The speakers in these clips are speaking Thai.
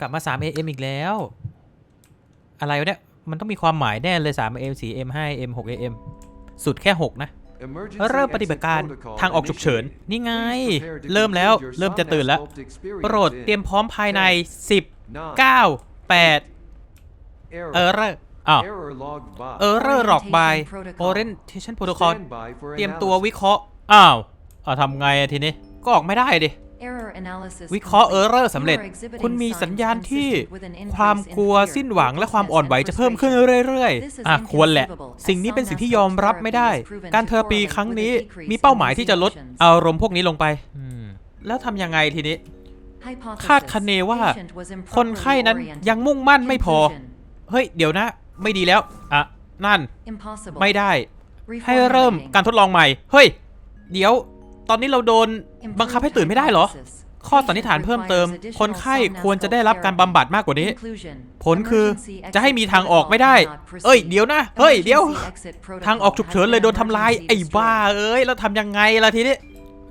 กลับมา 3 AM อีกแล้ว อะไรวะเนี่ย มันต้องมีความหมายแน่เลย 3 AM 4 AM 5 AM 6 AM สุดแค่ 6 นะ เริ่มปฏิบัติการทางออกฉุกเฉิน นี่ไง เริ่มแล้ว เริ่มจะตื่นแล้ว โปรดเตรียมพร้อมภายใน 10 9 8 เออเรออ้าวเออเรอร์หลอกบาย orientation protocol เตรียมตัววิเคราะห์ อ้าวเอาทำไงอะทีนี้ ก็ออกไม่ได้ดิ วิวิเคเคราะราะห์ห์เอเอออร์ร์เรเรออร์ร์สำสำเร็เร็จจคุคุณณมีมีสัสัญญญาญาณณที่ที่คาวความมกกลัลัววสิ้สิ้นนหหวัวังงและและความมคาวอ่อ่ออนนไหไหววจะจะเพิ่เพิ่มมขึ้ขึ้นนเรื่เรื่ออยยๆๆอะอะคคววรรแหแหละละ สิ่สิ่งงนี้นี้เป็เป็นนสิ่สิ่งงที่ที่ยยออมมรัรับบไม่ไม่ได้ได้กาการรเทเทออร์ร์ปีปีคครั้รั้งงนี้นี้มีมีเป้าเป้าหมามหายยที่ที่จะจะลลดดอาอารมมณ์ณ์พพววกกนี้นี้ลลงงไปไปอืมแล้วทำยังไงทีนี้ คาคาดดคะคะเนเนว่าว่าคคนนไข้ไข้นั้นั้นนยัยังงมุ่มุ่งงมั่มั่นนไม่ไม่พพออเฮ้ย เดี๋ยวนะ ไม่ดีแล้ว อะ นั่น ไม่ไม่ได้ให้ให้เริ่เริ่มมกาการรทดลองใหม่ เฮ้ย เดี๋ยว ตอนนี้เราโดนบังคับให้ตื่นไม่ได้เหรอ ข้ข้ออสัสันนนินิษษฐาฐานนเพิ่เพิ่มมเติเติมมคคนนไข้ไข้คคววรรจะจะได้ได้รัรับบกาการรบำบำบับัดดมามากกกกว่าว่านี้นี้ ผลคือจะให้มีทางออกไม่ได้ เอ้ยเดี๋ยวนะ เฮ้ยเดี๋ยว ทางออกฉุกเฉินเลยโดนทำลาย ไอ้บ้าเอ้ยแล้วทำยังไงล่ะทีนี้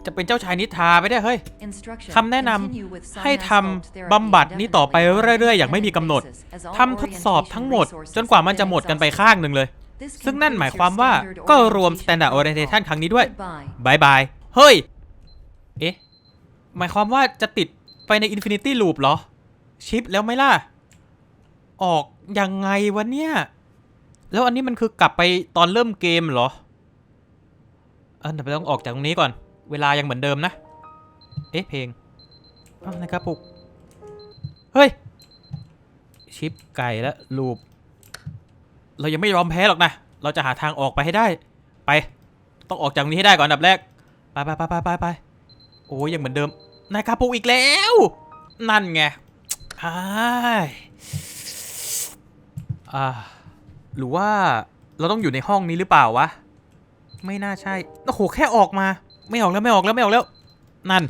จะเป็นเจ้าชายนิทราไปได้เฮ้ยคำแนะนำให้ให้ทำทำบำบำบับัดดนี้นี้ต่ต่ออไปไปเรื่เรื่ออยๆอาๆอย่ย่างงไม่ไม่มีมีกำกำหหนนดดทำทดสอบทั้งหมด จนกว่ามันจะหมดกันไปข้างหนึ่งเลย ซึ่งนั่นหมายความว่าก็รวม Standard Orientation ครั้งนี้ด้วยบายบาย เฮ้ย เอ๊ะ หมายความว่าจะติดไปใน Infinity Loop เหรอ ชิปแล้วไหมล่ะ ออกยังไงวะเนี่ย แล้วอันนี้มันคือกลับไปตอนเริ่มเกมเหรอเออเดี๋ยวต้องออกจากตรงนี้ก่อน เวลายังเหมือนเดิมนะ เอ๊ะ เพลงอ้าวนะครับปุก เฮ้ย ชิปไก่และลูป เรายังไม่ยอมแพ้หรอกนะ เราจะหาทางออกไปให้ได้ ไป ต้องออกจากตรงนี้ให้ได้ก่อนอันดับแรก ไปไปไปไปไปไปโอ้ยยังเหมือนเดิมนายคาปุกอีกแล้ว นั่นไงอ้ายอ่าหรือว่าเราต้องอยู่ในห้องนี้หรือเปล่าวะ ไม่น่าใช่ โอ้โห แค่ออกมา ไม่ออกแล้วไม่ออกแล้วไม่ออกแล้ว นั่น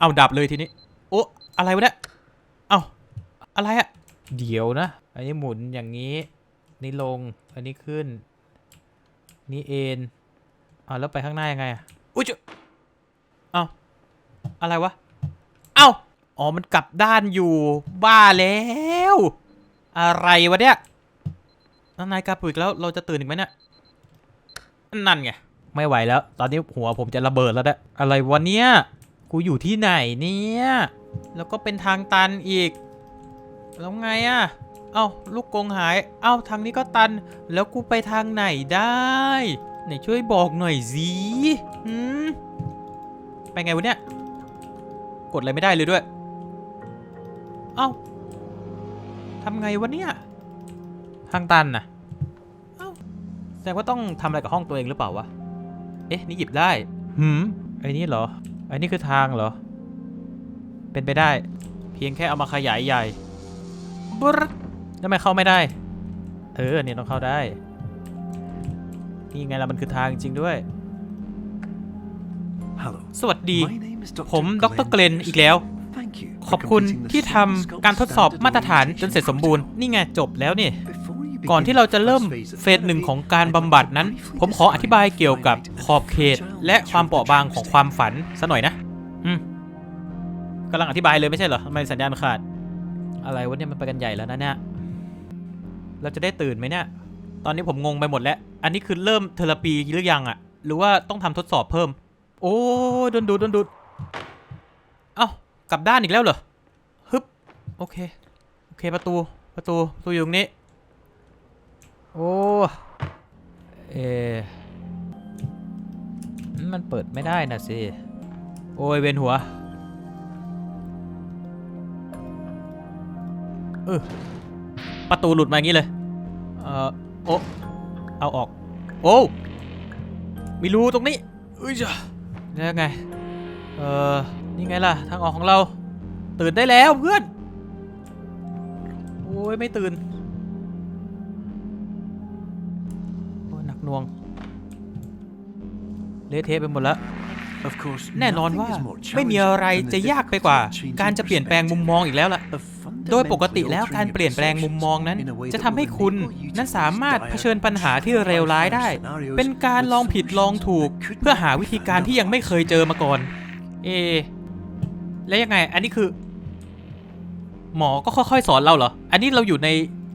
เอาดับเลยทีนี้ โอ้อะไรวะเนี่ย เอาอะไรอะเดี๋ยวนะ อันนี้หมุนอย่างนี้ นี่ลง อันนี้ขึ้น นี่เอ็นเอาแล้วไปข้างหน้ายังไงอะ อุ้ยจุเอาอะไรวะ เอาอ๋อ มันกลับด้านอยู่ บ้าแล้ว อะไรวะเนี่ยนนนายกลับอีกแล้วเราจะตื่นอีกไหมเนี่ย นั่นไง ไม่ไหวแล้ว ตอนนี้หัวผมจะระเบิดแล้วเนี่ยอะไรวะเนี่ย กูอยู่ที่ไหนเนี่ย แล้วก็เป็นทางตันอีก แล้วไงอะเอ้า ลูกกงหาย เอ้า ทางนี้ก็ตัน แล้วกูไปทางไหนได้ ไหนช่วยบอกหน่อยสิหืมไปไงวะเนี่ย กดอะไรไม่ได้เลยด้วย เอ้าทำไงวะเนี่ย ทางตันน่ะเอ้าแสดงว่าต้องทำอะไรกับห้องตัวเองหรือเปล่าวะ เอ๊ะ นี่หยิบได้ หืม ไอ้นี่เหรอ ไอ้นี่คือทางเหรอ เป็นไปได้ เพียงแค่เอามาขยายใหญ่บรดทำไมเข้าไม่ได้ เออเนี่ยต้องเข้าได้ นี่ไงล่ะมันคือทางจริงด้วย สวัสดี ผมดรเกลนอีกแล้ว ขอบคุณที่ทำการทดสอบมาตรฐานจนเสร็จสมบูรณ์ นี่ไงจบแล้วนี่ ก่อนที่เราจะเริ่มเฟสหนึ่งของการบำบัดนั้น ผมขออธิบายเกี่ยวกับขอบเขต และความเปราะบางของความฝันซะหน่อยนะอืมกำลังอธิบายเลยไม่ใช่เหรอทำไมสัญญาณขาด อะไรวะเนี่ยมันไปกันใหญ่แล้วนะเนี่ย เราจะได้ตื่นไหมเนี่ย ตอนนี้ผมงงไปหมดแล้ว อันนี้คือเริ่มเทอราปีหรือยังอะหรือว่าต้องทำทดสอบเพิ่ม โอ้ยโดนดูดโดนดูดเอ้ากลับด้านอีกแล้วเหรอฮึบโอเคโอเคประตูประตูประตูอยู่ตรงนี้ โอ้เอะมันเปิดไม่ได้นะสิโอ้ยเวียนหัวเออประตูหลุดมาอย่างนี้เลย เอ่อ โอ้เอาออก โอ้มีรูตรงนี้เอ้ยจ้ะแล้วยังไง เออนี่ไงล่ะ ทางออกของเรา ตื่นได้แล้วเพื่อน โอ้ยไม่ตื่น โอ้ยหนักหน่วง เละเทะไปหมดแล้ว แน่นอนว่าไม่มีอะไรจะยากไปกว่า การจะเปลี่ยนแปลงมุมมองอีกแล้วล่ะ โดยปกติแล้วการเปลี่ยนแปลงมุมมองนั้น จะทำให้คุณนั้นสามารถเผชิญปัญหาที่เลวร้ายได้ เป็นการลองผิดลองถูก เพื่อหาวิธีการที่ยังไม่เคยเจอมาก่อน เอ แล้วยังไง อันนี้คือ หมอก็ค่อยๆ สอนเราเหรอ อันนี้เราอยู่ใน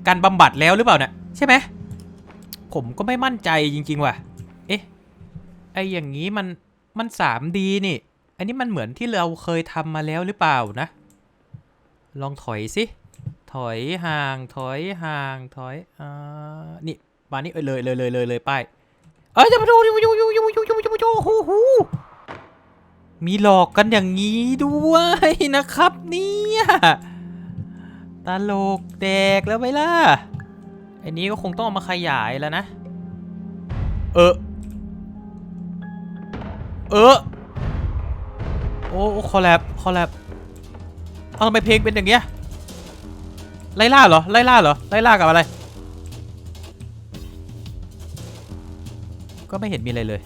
การบำบัดแล้วหรือเปล่าเนี่ยใช่ไหมผมก็ไม่มั่นใจจริง ๆ ว่ะ เอ๊ะ ไออย่างนี้มันมัน 3D นี่ อันนี้มันเหมือนที่เราเคยทำมาแล้วหรือเปล่านะ ลองถอยสิ ถอยห่าง ถอยห่าง ถอย อ่า นี่มานี่เอ้ยเลยเลยเลยเลยเลยป้ายเอ้ยจะมาดูยูยูยูยูยูยูยูยูฮูฮูมีหลอกกันอย่างนี้ด้วยนะครับเนี่ยตลกแดกแล้วไหมล่ะอ้นี้ก็คงต้องเอามาขยายแล้วนะ เออ เออ โอ้โอ้คอลแลบคอลแลบ เอาทำไมเพลงเป็นอย่างเงี้ยไล่ล่าเหรอไล่ล่าเหรอไล่ล่ากับอะไร ก็ไม่เห็นมีอะไรเลย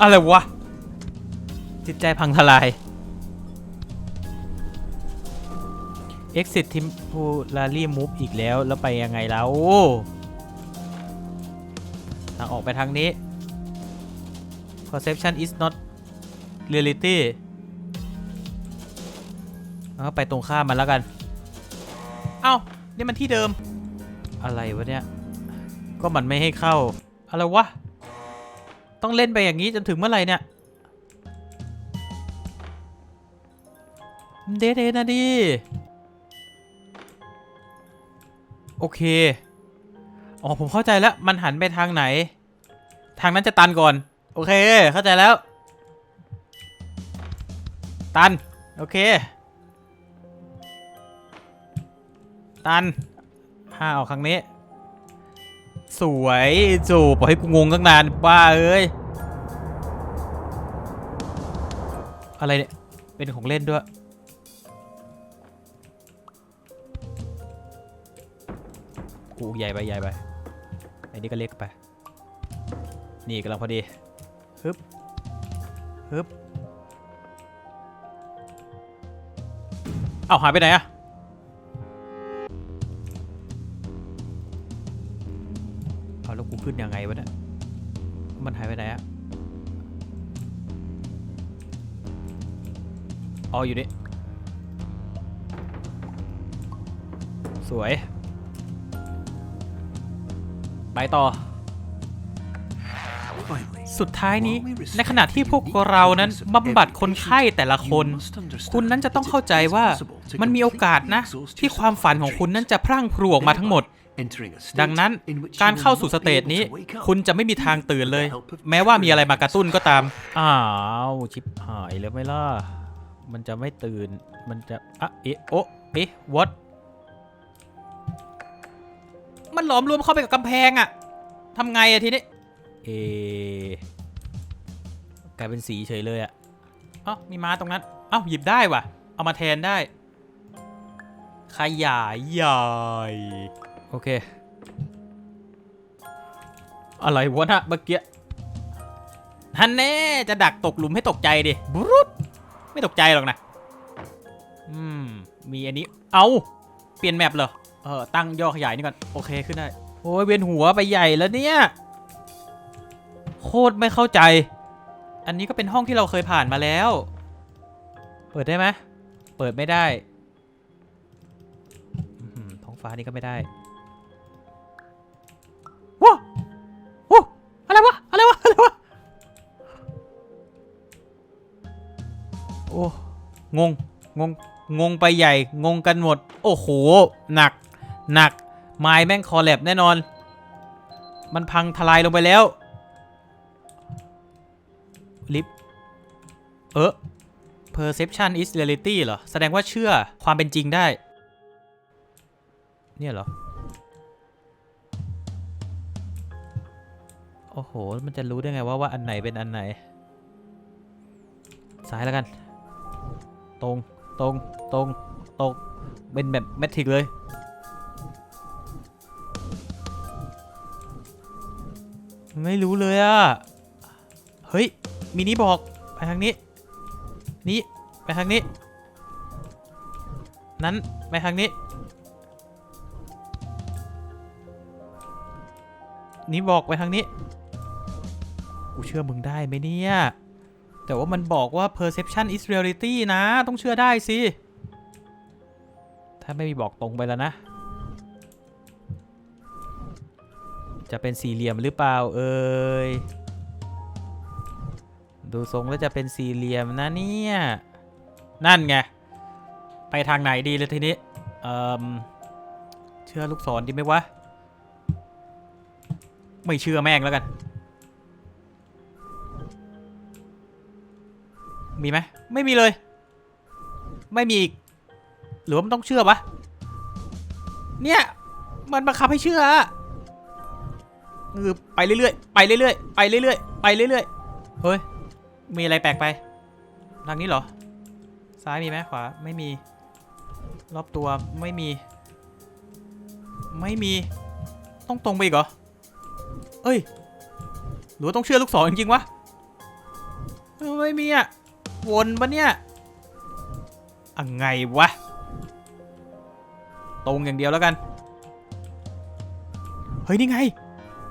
อะไรวะ จิตใจพังทลาย exit temporary move อีกแล้ว แล้วไปยังไงแล้วทางออกไปทางนี้ perception is not reality เอาไปตรงข้ามมันแล้วกัน เอ้า นี่มันที่เดิม อะไรวะเนี่ย ก็มันไม่ให้เข้า อะไรวะ ต้องเล่นไปอย่างนี้จนถึงเมื่อไหร่เนี่ย เดทเดนะดิ โอเค อ๋อ ผมเข้าใจแล้ว มันหันไปทางไหน ทางนั้นจะตันก่อน โอเค เข้าใจแล้ว ตัน โอเค ตันห้าออกครั้งนี้ สวยจูปล่อยให้กูงงตั้งนานบ้าเอ้ย อะไรเนี่ย เป็นของเล่นด้วย กูใหญ่ไปใหญ่ไปไอ้นี่ก็เล็กไป นี่กำลังพอดี ฮึบฮึบเอาหายไปไหนอะเอาแล้วกูขึ้นยังไงวะเนี่ย มันหายไปไหนอะอ๋ออยู่นี่ สวย ไปต่อ สุดท้ายนี้ ในขณะที่พวกเรานั้นบำบัดคนไข้แต่ละคน คุณนั้นจะต้องเข้าใจว่ามันมีโอกาสนะ ที่ความฝันของคุณนั้นจะพรั่งพรูออกมาทั้งหมด ดังนั้นการเข้าสู่สเตจนี้ คุณจะไม่มีทางตื่นเลย แม้ว่ามีอะไรมากระตุ้นก็ตาม อ้าวชิบหายแล้วไม่ล่ะ มันจะไม่ตื่น มันจะอะเอะโอเอ๊ะ what มันหลอมรวมเข้าไปกับกำแพงอะทำไงอะทีนี้ เอกลายเป็นสีเฉยเลยอะเอ้ามีม้าตรงนั้น เอ้าหยิบได้ว่ะ เอามาแทนได้ ขยายใหญ่ โอเค อะไรวะนะเมื่อกี้ฮันแน่จะดักตกหลุมให้ตกใจดิบรุษไม่ตกใจหรอกนะ อืม มีอันนี้ เอาเปลี่ยนแมปเหรอ เออ ตั้งย่อขยายนี่ก่อน โอเคขึ้นได้ โอ้ยเวียนหัวไปใหญ่แล้วเนี่ย โคตรไม่เข้าใจ อันนี้ก็เป็นห้องที่เราเคยผ่านมาแล้ว เปิดได้ไหมเปิดไม่ได้ท้องฟ้านี่ก็ไม่ได้ว้าว้าอะไรวะ อะไรวะ อะไรวะ โอ้ งง งง งงไปใหญ่ งงกันหมด โอ้โห หนัก หนัก ไม้แม่งคอแลบแน่นอน มันพังทลายลงไปแล้ว ลิฟเออ perception is reality เหรอ แสดงว่าเชื่อความเป็นจริงได้ เนี่ยเหรอ โอ้โห มันจะรู้ได้ไงว่าว่าอันไหนเป็นอันไหน ซ้ายแล้วกัน ตรง ตรง ตรง ตรง เป็นแบบแมทริกเลย ไม่รู้เลยอะเฮ้ย มินิบอกไปทางนี้ นี้ไปทางนี้ นั้นไปทางนี้ นี่บอกไปทางนี้ กูเชื่อมึงได้ไหมเนี่ย แต่ว่ามันบอกว่า perception is reality นะ ต้องเชื่อได้สิ ถ้าไม่มีบอกตรงไปแล้วนะ จะเป็นสี่เหลี่ยมหรือเปล่าเอ่ย ดูทรงแล้วจะเป็นสี่เหลี่ยมนะเนี่ย นั่นไง ไปทางไหนดีเลยทีนี้ เออเชื่อลูกศรดีไหมวะ ไม่เชื่อแม่งแล้วกัน มีไหมไม่มีเลย ไม่มีอีก หรือว่ามันต้องเชื่อปะเนี่ย มันบังคับให้เชื่ออะเออไปเรื่อยๆ ไปเรื่อยๆ ไปเรื่อยๆ ไปเรื่อยๆ เฮ้ย มีอะไรแปลกไป ทางนี้เหรอ ซ้ายมีไหมขวา ไม่มี รอบตัวไม่มี ไม่มี ต้องตรงไปอีกเหรอ เอ้ย หรือว่าต้องเชื่อลูกศรจริงๆวะ ไม่มีอะ วนปะเนี่ยอังไงวะ ตรงอย่างเดียวแล้วกัน เฮ้ย นี่ไง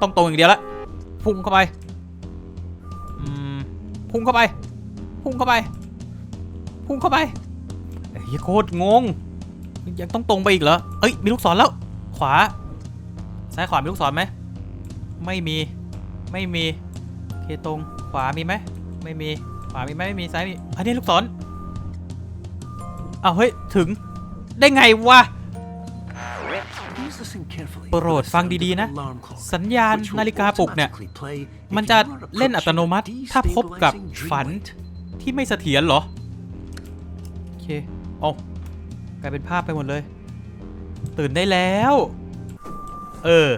ต้องตรงอย่างเดียวละ พุ่งเข้าไป พุ่งเข้าไป พุ่งเข้าไป พุ่งเข้าไปเฮ้ยโคตรงง ยังต้องตรงไปอีกเหรอ เอ้ย มีลูกศรแล้ว ขวา ซ้ายขวา มีลูกศรไหม ไม่มี ไม่มีเคตรง ขวา มีไหม ไม่มี ขวา มีไหมไม่มี ซ้ายมี อันนี้ลูกศรอ้าวเฮ้ย ถึง ได้ไงวะ โปรดฟังดีๆนะ สัญญาณนาฬิกาปลุกเนี่ย มันจะเล่นอัตโนมัติถ้าพบกับฝันที่ไม่เสถียรเหรอ โอเคเอากลายเป็นภาพไปหมดเลย ตื่นได้แล้ว เออ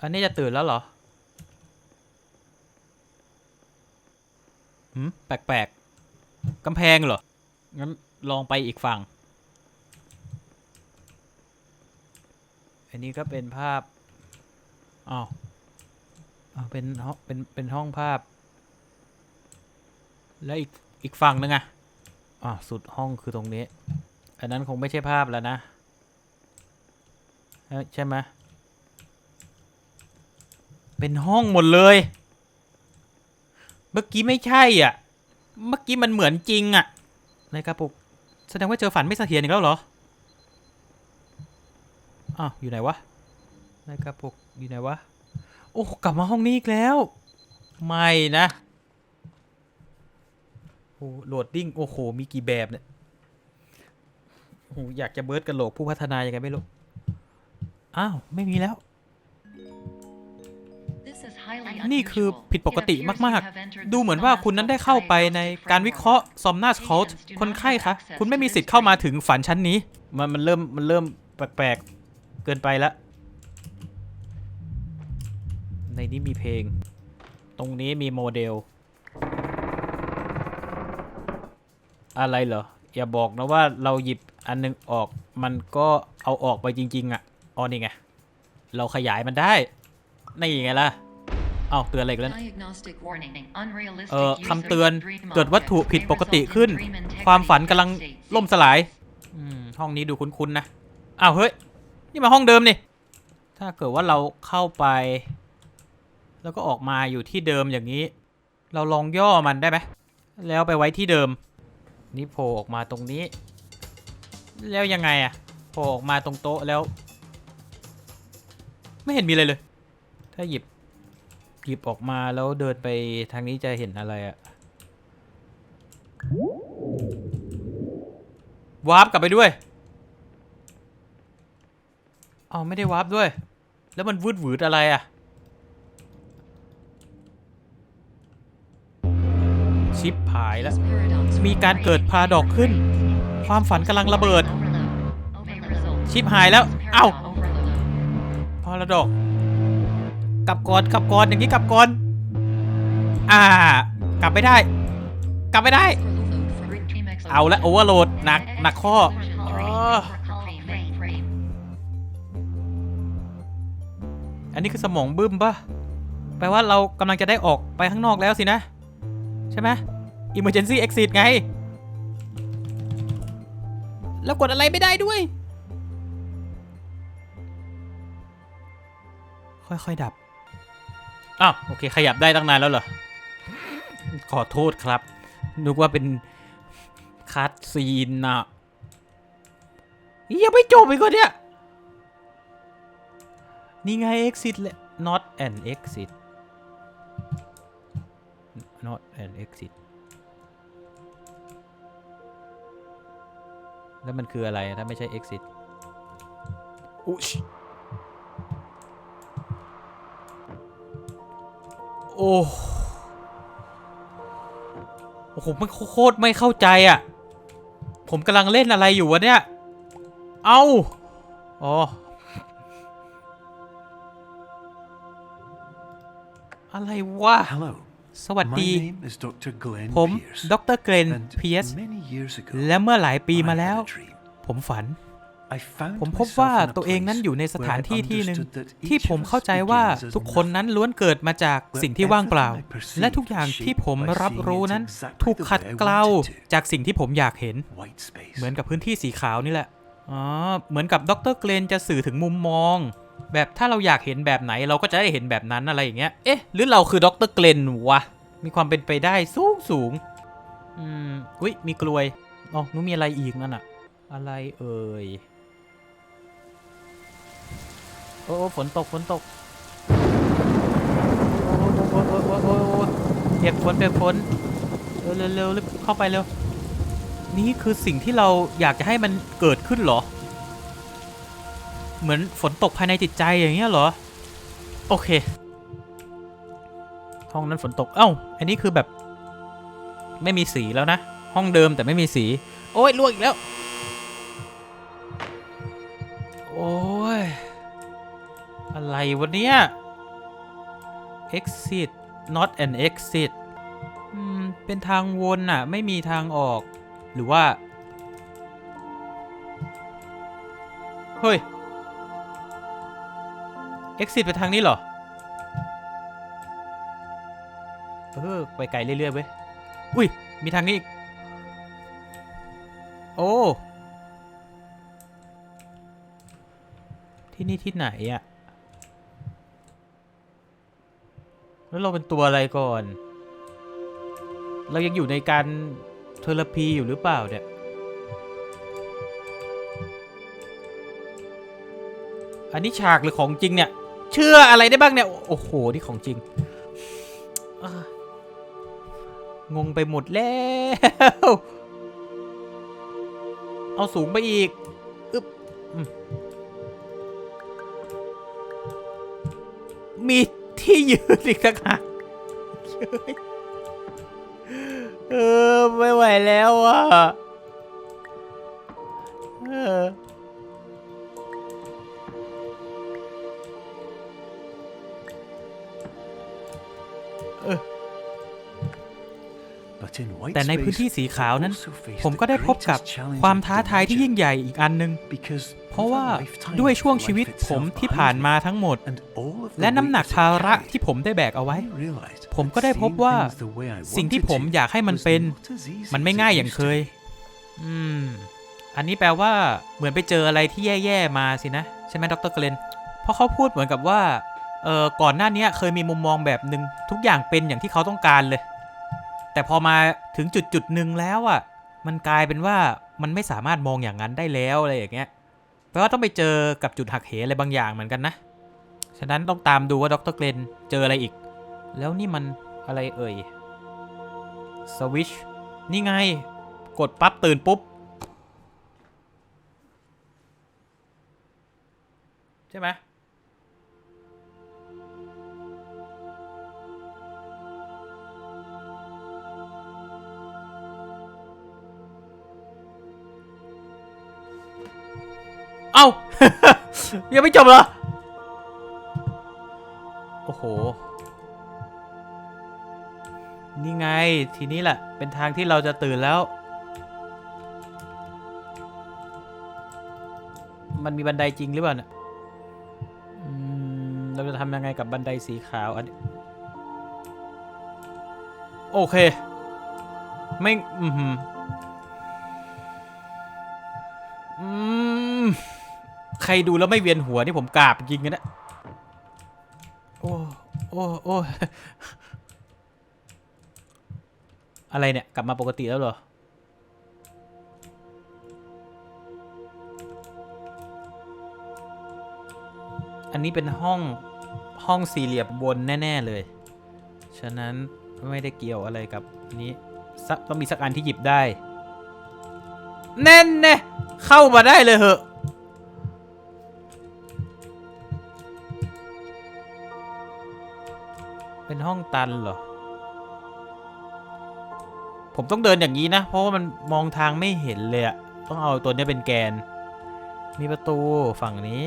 อันนี้จะตื่นแล้วเหรอหืมแปลกๆกำแพงเหรองั้น ลองไปอีกฝั่ง อันนี้ก็เป็นภาพอ้าวอ้าวเป็นห้องเป็นเป็นห้องภาพ แล้วอีกอีกฝั่งนึงอะอ่าวสุดห้องคือตรงนี้ อันนั้นคงไม่ใช่ภาพแล้วนะ ใช่ไหมเป็นห้องหมดเลย เมื่อกี้ไม่ใช่อะ เมื่อกี้มันเหมือนจริงอะ ในกระปุก แสดงว่าเจอฝันไม่เสถียรอีกแล้วเหรอ อ้าวอยู่ไหนวะในกระปุกอยู่ไหนวะ โอ้กลับมาห้องนี้อีกแล้ว ไม่นะ โอ้โหลดดิ้ง โอ้โห มีกี่แบบเนี่ย โอ้อยากจะเบิร์ดกระโหลกผู้พัฒนายังไงไม่รู้ อ้าว ไม่มีแล้ว นี่คือผิดปกติมากๆ ดูเหมือนว่าคุณนั้นได้เข้าไปในการวิเคราะห์ซอมนาสคอ t คนไข้คะ คุณไม่มีสิทธิ์เข้ามาถึงฝันชั้นนี้ มันมันเริ่มมันเริ่มแปลกๆ เกินไปละในนี้มีเพลง ตรงนี้มีโมเดล อะไรเหรอ อย่าบอกนะว่าเราหยิบอันนึงออก มันก็เอาออกไปจริง ๆ อะอ๋อนี่ไง เราขยายมันได้ นี่ไงล่ะ อ้าเตือนอะไรอีกันแล้วเอ่อคำเตือนเกิดวัตถุผิดปกติขึ้นคความมวาฝัฝันนกำกำลัลังงล่ล่มมสสลาลายยอืมห้องนี้ดูคุ้นๆนะอ้าวเฮ้ยนี่มาห้องเดิมนี่ถ้าเกิดว่าเราเข้าไป แล้วก็ออกมาอยู่ที่เดิมอย่างนี้ เราลองย่อมันได้ไหมแล้วไปไว้ที่เดิม นี่โผล่ออกมาตรงนี้ แล้วยังไงอะโผล่ออกมาตรงโต๊ะแล้ว ไม่เห็นมีอะไรเลย ถ้าหยิบ หยิบออกมาแล้วเดินไปทางนี้จะเห็นอะไรอะวาร์ปกลับไปด้วยเอาไม่ได้วาร์ปด้วย แล้วมันวืดหวืดอะไรอะชิปหายแล้ว มีการเกิดพาราดอกขึ้น ความฝันกำลังระเบิด ชิปหายแล้ว เอ้าเอ้าพอละดอก กลับก่อนกลับก่อนอย่างนี้กลับก่อน อ่า กลับไม่ได้ กลับไม่ได้ เอาละโอเวอร์โหลดดหนักหนักข้ออันนี้คือสมองบึ้มปะแปลว่าเรากำลังจะได้ออกไปข้างนอกแล้วสินะ ใช่ไหม emergency exit ไง แล้วกดอะไรไม่ได้ด้วย ค่อยๆดับ อ้าวโอเค ขยับได้ตั้งนานแล้วเหรอ ขอโทษครับ นึกว่าเป็นคัดซีนนะยังไม่จบอีกคนเนี่ย นี่ไง exit เลย not an exit not an exit แล้วมันคืออะไรถ้าไม่ใช่ exit อุ๊ย โอ้โอ้โหมันโคตรไม่เข้าใจอะ ผมกำลังเล่นอะไรอยู่วะเนี่ย เอ้าอ๋อ อะไรวะ Hello. สวัส My ดี name is Dr. Glenn ผม Pierce. ดรเกรน And เพียส many years ago, และเมื่อหลายปี I มา had แล้ว a dream. ผมฝัน I found ผมพบ myself ว่า in a ตัวเองนั้น place อยู่ในสถานที่ where I ที่หนึ่ง understood that ที่ each ผม of us เข้าใจว่า begins as ทุกคน nothing. นั้นล้วนเกิดมาจากสิ่งที่ว่างเปล่า Where everything I และทุกอย่างที่ผม perceived รับรู้นั้น by seeing it ถูก exactly ขัด the way I เกลา wanted to. จากสิ่งที่ผมอยากเห็น White space. เหมือนกับพื้นที่สีขาวนี่แหละอ๋อเหมือนกับดรเกรนจะสื่อถึงมุมมอง แบบถ้าเราอยากเห็นแบบไหนเราก็จะได้เห็นแบบนั้นอะไรอย่างเงี้ยเอ๊ะหรือเราคือดรเกรนวะมีความเป็นไปได้สูงสูงอืมอุ้ยมีกลวยอ๋อนู้นมีอะไรอีกนั่นอะอะไรเอ่ย โอ้โอ้ฝนตกฝนตกโอ้โอ้โอ้โอ้โอ้โอ้โอ้เปียกฝนเปียกฝนเร็วเร็วเร็วรีบเข้าไปเร็ว นี่คือสิ่งที่เราอยากจะให้มันเกิดขึ้นเหรอ เหมือนฝนตกภายในจิตใจอย่างเงี้ยเหรอ โอเค ห้องนั้นฝนตก เอ้า อันนี้คือแบบ ไม่มีสีแล้วนะ ห้องเดิมแต่ไม่มีสี โอ้ยล่วงอีกแล้ว โอ้ย อะไรวะเนี่ย exit not an exit อืม เป็นทางวนอะไม่มีทางออก หรือว่า เฮ้ย exit ไปทางนี้เหรอ เออ ไปไกลเรื่อยๆเว้ย อุ้ย มีทางนี้อีก โอ้ ที่นี่ที่ไหนอะ แล้วเราเป็นตัวอะไรก่อน เรายังอยู่ในการเทอราพีอยู่หรือเปล่าเนี่ย อันนี้ฉากหรือของจริงเนี่ย เชื่ออะไรได้บ้างเนี่ย โอ้โห นี่ของจริง งงไปหมดแล้ว เอาสูงไปอีกอึ๊บอืมมี ที่ยืนอีกต่างหากเฮ้ยเออ ไม่ไหวแล้วอะเออ But in white แต่ในพื้น space, ที่สีขาวนั้น also faced ผมก็ได้ the พบกับ greatest challenge ความ I could ท้าทายที่ imagine. ยิ่งใหญ่อีกอันหนึ่ง Because เพ ราะ with ว่า a lifetime ด้วย of ช่วง life ชีวิต itself ผมที่ behind ผ่าน me, มาทั้งหมด and all of the และน้ำหนัก weight ภา I ระ carried, ที่ผมได้แบกเอาไว้ I realized ผม that ก็ได้พบ seeing ว่า things the way I สิ่งที่ wanted ผม to อยากให้มัน was เป็น not as easy มันไม่ as it ง่ายอย่าง used เค to ย be. อืม อันนี้แปลว่าเหมือนไปเจออะไรที่แย่ๆมาสินะ ใช่ไหมดรเกรนเพราะเขาพูดเหมือนกับว่าเออก่อนหน้านี้เคยมีมุมมองแบบหนึ่งทุกอย่างเป็นอย่างที่เขาต้องการเลย แต่พอมาถึงจุดจุดๆหนึ่งแล้วอะ มันกลายเป็นว่ามันไม่สามารถมองอย่างนั้นได้แล้วอะไรอย่างเงี้ย แปลว่าต้องไปเจอกับจุดหักเหอะไรบางอย่างเหมือนกันนะ ฉะนั้นต้องตามดูว่าดรเกรนเจออะไรอีก แล้วนี่มันอะไรเอ่ย สวิช นี่ไง กดปั๊บตื่นปุ๊บ ใช่ไหม เอ้า ยังไม่จบเหรอ โอ้โห นี่ไง ทีนี้แหละ เป็นทางที่เราจะตื่นแล้ว มันมีบันไดจริงหรือเปล่าเนี่ยเราจะทำยังไงกับบันไดสีขาวอันโอเค ไม่ อือ ใครดูแล้วไม่เวียนหัวนี่ผมกราบจริงๆนะเนี่ยโอ้โอ้โอ้อะไรเนี่ย กลับมาปกติแล้วเหรอ อันนี้เป็นห้องห้องสี่เหลี่ยมบนแน่ ๆ เลย ฉะนั้นไม่ได้เกี่ยวอะไรกับนี้สักต้องมีสักอันที่หยิบได้ แน่นแน่เข้ามาได้เลยเหอะ เป็นห้องตันเหรอ ผมต้องเดินอย่างนี้นะ เพราะว่ามันมองทางไม่เห็นเลยอะต้องเอาตัวเนี้ยเป็นแกน มีประตูฝั่งนี้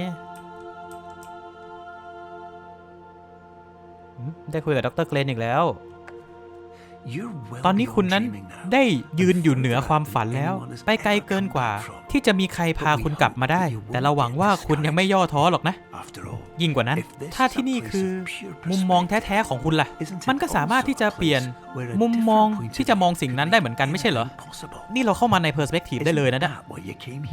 ได้คุยกับดรเกรนอีกแล้ว ตอนนี้คุณนั้นได้ยืนอยู่เหนือความฝันแล้ว ไปไกลเกินกว่า ที่จะมีใครพาคุณกลับมาได้ แต่เราหวังว่าคุณยังไม่ย่อท้อหรอกนะ ยิ่งกว่านั้น ถ้าที่นี่คือมุมมองแท้ๆของคุณล่ะ มันก็สามารถที่จะเปลี่ยนมุมมองที่จะมองสิ่งนั้นได้เหมือนกันไม่ใช่เหรอ นี่เราเข้ามาในเพอร์สเปกทีฟได้เลยนะเนี่ย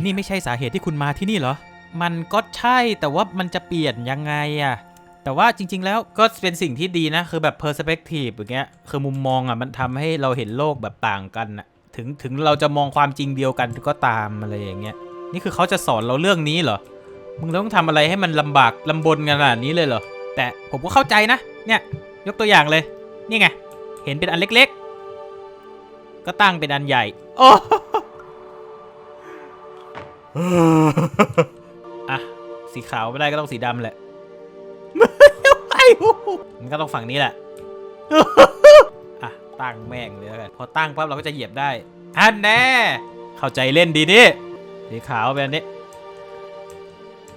นี่ไม่ใช่สาเหตุที่คุณมาที่นี่เหรอ มันก็ใช่แต่ว่ามันจะเปลี่ยนยังไงอะแต่ว่าจริง ๆ แล้วก็เป็นสิ่งที่ดีนะ คือแบบ perspective อย่างเงี้ย คือมุมมองอะมันทำให้เราเห็นโลกแบบต่างกันอะถึงถึงเราจะมองความจริงเดียวกันก็ตามอะไรอย่างเงี้ย นี่คือเขาจะสอนเราเรื่องนี้เหรอ มึงต้องทำอะไรให้มันลำบากลำบนขนาดนี้เลยเหรอ แต่ผมก็เข้าใจนะ เนี่ยยกตัวอย่างเลย นี่ไง เห็นเป็นอันเล็กๆ ก็ตั้งเป็นอันใหญ่ โอ้อะสีขาวไม่ได้ก็ต้องสีดำแหละไม่ไมันก็ต้องฝั่งนี้แหละอะตั้งแม่งเลยแล้วกัน พอตั้งปั๊บเราก็จะเหยียบได้อันแน่ เข้าใจเล่นดีนี่สีขาวเป็นอันนี้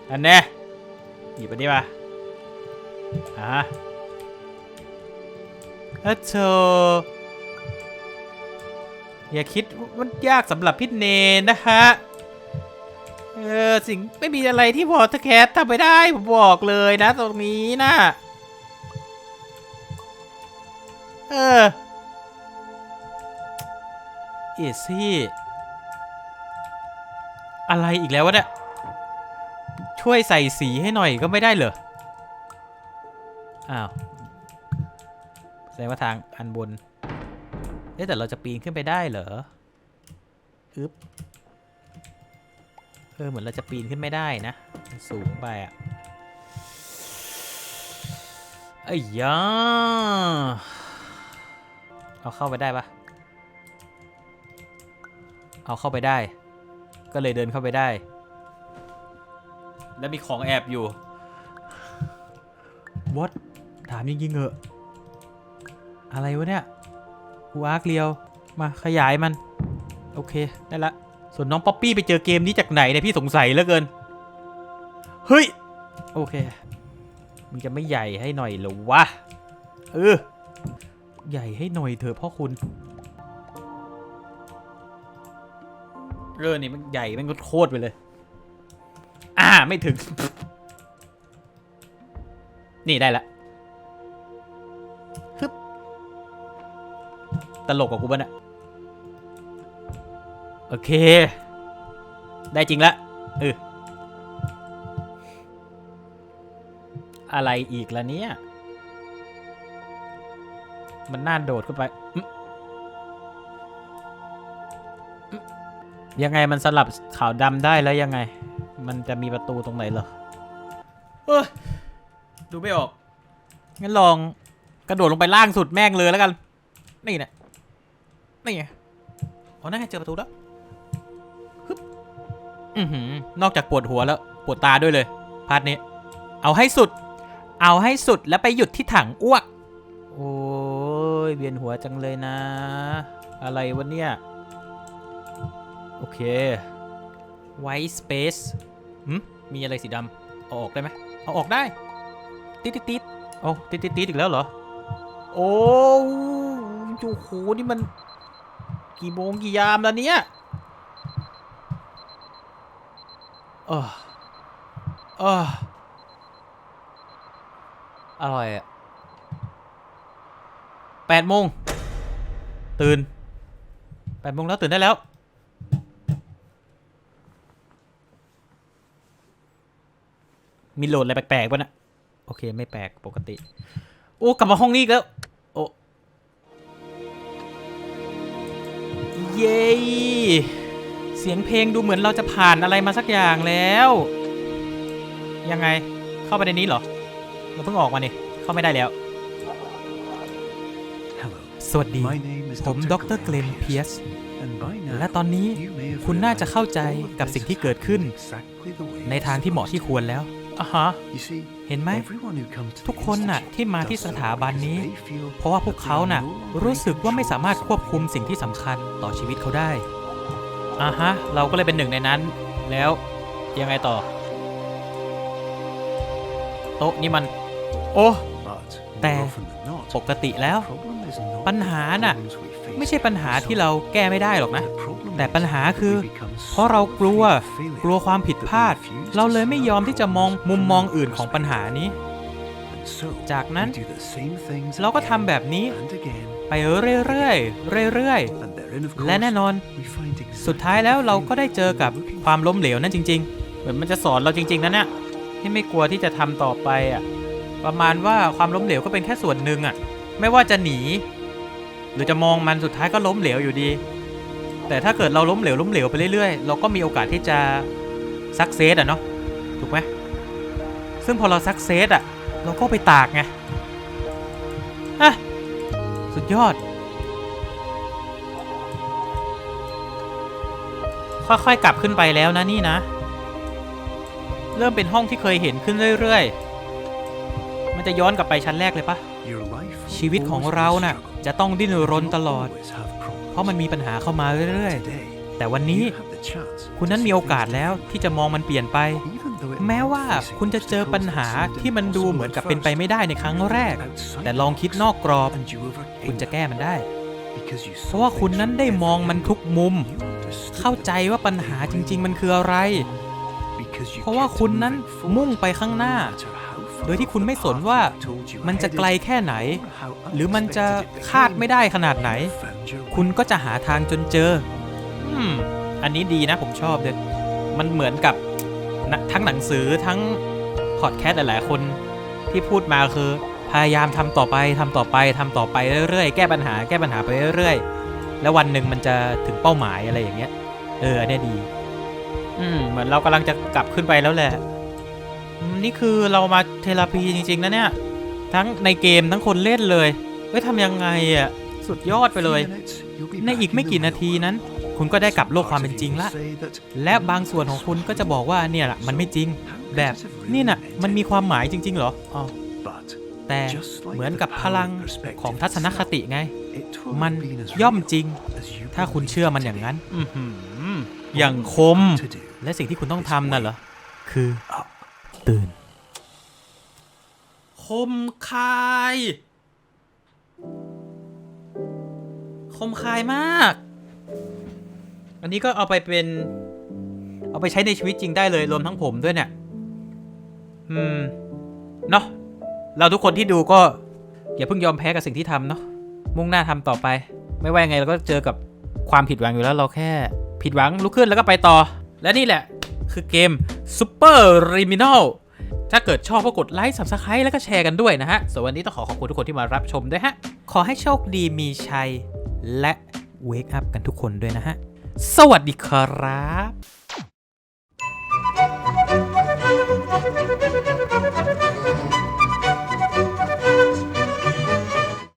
อันแน่หยิบอันนี้มาอะเออเธออย่าคิดว่ามันยากสำหรับพี่เนนนะฮะ เออ สิ่งไม่มีอะไรที่พอทแคสทำไปได้ ผมบอกเลยนะตรงนี้นะ เออเอซี่ อะไรอีกแล้ววะเนี่ย ช่วยใส่สีให้หน่อยก็ไม่ได้เหรอ อ้าวแสดงว่าทางอันบนเอ๊ะแต่เราจะปีนขึ้นไปได้เหรออึ๊บเออเหมือนเราจะปีนขึ้นไม่ได้นะ สูงไปอะไอ้ยาเอาเข้าไปได้ปะเอาเข้าไปได้ ก็เลยเดินเข้าไปได้ แล้วมีของแอบอยู่วอตถามจริงๆเหอะอะไรวะเนี่ยกูอาร์คเรียว มาขยายมัน โอเค ได้ละ ส่วนน้องป๊อปปี้ไปเจอเกมนี้จากไหนเนี่ยพี่สงสัยเหลือเกิน เฮ้ย โอเค มันจะไม่ใหญ่ให้หน่อยหรอวะ เออ ใหญ่ให้หน่อยเถอะพ่อคุณเออนี่มันใหญ่มันโคตรไปเลยาไม่ถึง นี่ได้ละฮึบตลกกับกูปะเนี่ยโอเค ได้จริงละเอออะไรอีกล่ะเนี่ย มันน่าโดดขึ้นไปยังไงมันสลับขาวดำได้แล้วยังไง มันจะมีประตูตรงไหนเหรอเอ้ยดูไม่ออก งั้นลองกระโดดลงไปล่างสุดแม่งเลยแล้วกัน นี่นะนี่ไงอ๋อนั่นไงเจอประตูแล้วอือหือนอกจากปวดหัวแล้วปวดตาด้วยเลย พาร์ทนี้ เอาให้สุด เอาให้สุดแล้วไปหยุดที่ถังอ้วก โอ้ยเวียนหัวจังเลยนะ อะไรวะเนี่ย โอเค white space หืมมีอะไรสีดำเอาออกได้ไหมเอาออกได้ ติดติดติดโอ้ติดติดติดอีกแล้วเหรอ โอ้โอ้โหนี่มัน กี่โมงกี่ยามแล้วเนี่ยเออเอออร่อยอะแปดโมงตื่นแปดโมงแล้วตื่นได้แล้ว มีโหลดอะไรแปลกๆป่ะนะโอเคไม่แปลกปกติ โอ้กลับมาห้องนี้อีกแล้ว โอ้เย้เสียงเพลงดูเหมือนเราจะผ่านอะไรมาสักอย่างแล้ว ยังไงเข้าไปในนี้เหรอ เราเพิ่งออกมานี่เข้าไม่ได้แล้ว Hello. สวัสดี My name is ผมดรเกลนเพียส And by now, และตอนนี้ you may have คุณน่าจะเข้าใจ realized all of กับ this สิ่งที่ has เกิดขึ้น happened exactly the way ใน it's ทางที่เหมาะที่ supposed ควรแล้ว อะฮะ to. You see, เห็นไหม everyone who comes to the ทุกคนน่ะ Institute ที่มาที่ does ส so ถาบัน because นี้ they feel เพราะว่าพวกเขาน่ะ that they are no รู้สึกว่าไม่ longer สามารถควบคุมสิ่งที่สำคัญต่อชีวิตเขาได้อะฮะ เราก็เลยเป็นหนึ่งในนั้น แล้วยังไงต่อ โต๊ะนี่มัน โอ้ But แต่ more often than not, ปกติแล้ว the problem is not ปัญหาน่ะ the problems we face ไม่ใช่ปัญหาที่เราแก้ไม่ได้หรอกนะ The problem แต่ปัญหาคือ is that we become เพราะเรากลัว so afraid of กลัวความผิดพลาด that we refuse เรา to เลยไม่ยอม see ที่จะมอง our มุมมอง problems อื่นของปัญหานี้ And so, จากนั้น we do the same things เราก็ again ทำแบบนี้ and again, ไปเรื่อยๆเรื่อย and therein, of ๆและแน่ course, นอน we find exactly สุดท้ายแล้วเราก็ได้เจอกับ the thing we were ความล้มเหลวนั่นจริง ๆ เหมือนมันจะสอนเราจริง ๆนะเนี่ยที่ไม่กลัวที่จะทำต่อไปอะประมาณว่าความล้มเหลวก็เป็นแค่ส่วนหนึ่งอะ ไม่ว่าจะหนี หรือจะมองมันสุดท้ายก็ล้มเหลวอยู่ดี แต่ถ้าเกิดเราล้มเหลวล้มเหลวไปเรื่อยๆ เราก็มีโอกาสที่จะซักเซสอะเนาะถูกไหมซึ่งพอเราซักเซสอะ เราก็ไปตากไงฮะสุดยอด ค่อยๆ กลับขึ้นไปแล้วนะนี่นะ เริ่มเป็นห้องที่เคยเห็นขึ้นเรื่อยๆ มันจะย้อนกลับไปชั้นแรกเลยปะชีวิตของเรา a น่ะ จะต้องดิ้นรนตลอด เพราะมันมีปัญหาเข้ามาเรื่อยๆ แต่วันนี้คุณนั้นมีโอกาสแล้วที่จะมองมันเปลี่ยนไป แม้ว่าคุณจะเจอปัญหาที่มันดูเหมือนกับเป็นไปไม่ได้ในครั้งแรก แต่ลองคิดนอกกรอบ คุณจะแก้มันได้ เพราะว่าคุณนั้นได้มองมันทุกมุม เข้าใจว่าปัญหาจริง ๆ มันคืออะไร เพราะว่าคุณนั้นมุ่งไปข้างหน้า โดยที่คุณไม่สนว่ามันจะไกลแค่ไหน หรือมันจะคาดไม่ได้ขนาดไหน คุณก็จะหาทางจนเจออืมอันนี้ดีนะผมชอบเลยมันเหมือนกับทั้งหนังสือทั้งพอดแคสต์หลายๆคนที่พูดมาคือ พยายามทำต่อไปทำต่อไปทำต่อไปเรื่อยๆ แก้ปัญหาแก้ปัญหาไปเรื่อยๆ แล้ววันหนึ่งมันจะถึงเป้าหมายอะไรอย่างเงี้ย เอออันเนี้ยดี อืมเหมือนเรากำลังจะกลับขึ้นไปแล้วแหละ นี่คือเรามาเทราพีจริง ๆ นะเนี่ย ทั้งในเกมทั้งคนเล่นเลยเฮ้ยทำยังไงอะ สุดยอดไปเลย few minutes, you'll be ใน back อีกไม่ in the กี่นา real ที world. นั้น คุณก็ได้กลับโลก Some ความ part เป็น of จริง you ละ will say that และบางส่วนของคุณก็จะบอกว่าเนี่ยแหละมันไม่จริง แบบนี่น่ะมันมีความหมายจริง ๆ เหรออ๋อ but แต่เหมือนกับพลังของทัศนคติไง it will มัน have been as ย่อม real จริง as you ถ้าคุณ believe เชื่อ it มัน to อย่าง be. นั้นอื้อหืออย่างคม to do และสิ่งที่คุณต้องทำน่ะเหรอ คือ up ตื่น คมคาย คมคายมาก อันนี้ก็เอาไปเป็น เอาไปใช้ในชีวิตจริงได้เลยรวมทั้งผมด้วยเนี่ย อืม เนาะเราทุกคนที่ดูก็ อย่าเพิ่งยอมแพ้กับสิ่งที่ทำเนาะ มุ่งหน้าทำต่อไป ไม่ว่ายังไงเราก็เจอกับความผิดหวังอยู่แล้วเราแค่ผิดหวังลุกขึ้นแล้วก็ไปต่อ และนี่แหละ คือเกม Super Criminal ถ้าเกิดชอบก็กดไลค์ Subscribe แล้วก็แชร์กันด้วยนะฮะส่วนวันนี้ต้องขอขอบคุณทุกคนที่มารับชมด้วยฮะ ขอให้โชคดีมีชัย และเวกอัพกันทุกคนด้วยนะฮะ สวัสดีครับ